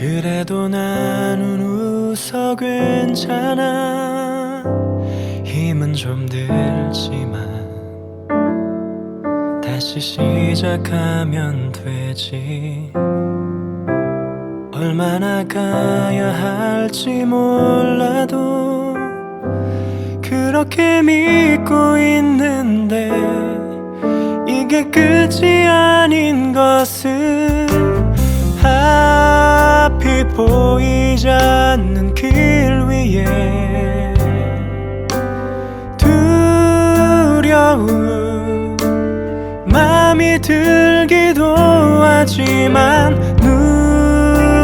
그래도 나는 웃어 괜찮아. 힘은 좀 들지만 다시 시작하면 되지. 얼마나 가야 할지 몰라도 그렇게 믿고 있는데 이게 끝이 아닌 것을 앞이 보이지 않는 길 위에 두려운 마음이 들기도 하지만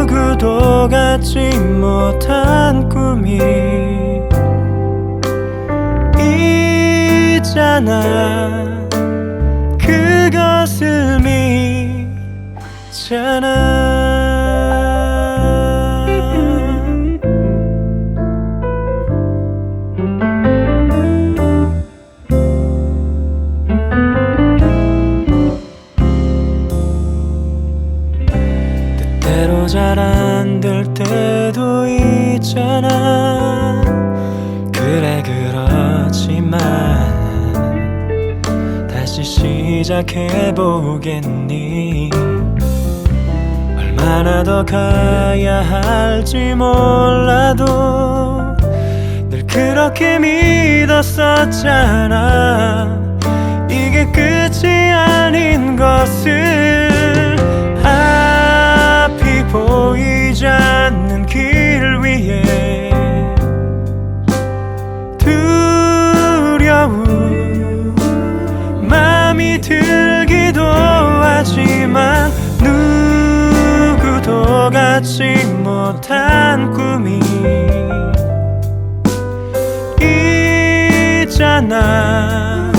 누구도 갖지 못한 꿈이 있잖아. 그것을 믿잖아 때로 잘 안 될 때도 있잖아. 그래 그렇지만 다시 시작해 보겠니? 얼마나 더 가야 할지 몰라도 늘 그렇게 믿었었잖아 마음이 들기도 하지만 누구도 갖지 못한 꿈이 있잖아.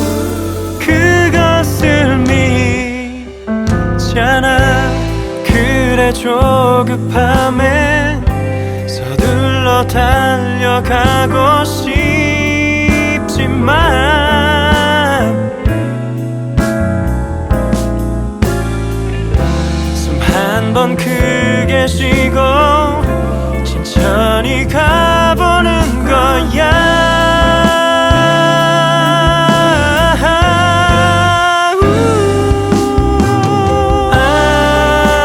그것을 믿잖아. 그래 조급함에 서둘러 달려가고 싶 한번 크게 쉬고 천천히 가보는 거야.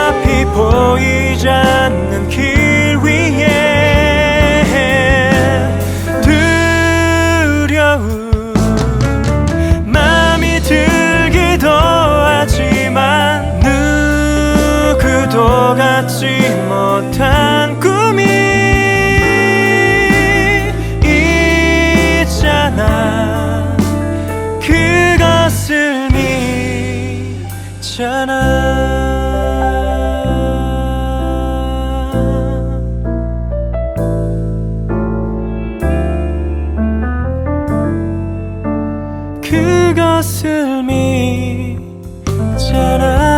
앞이 보이지 않는 길 갖지 못한 꿈이 있잖아. 그것을 믿잖아. 그것을 믿잖아.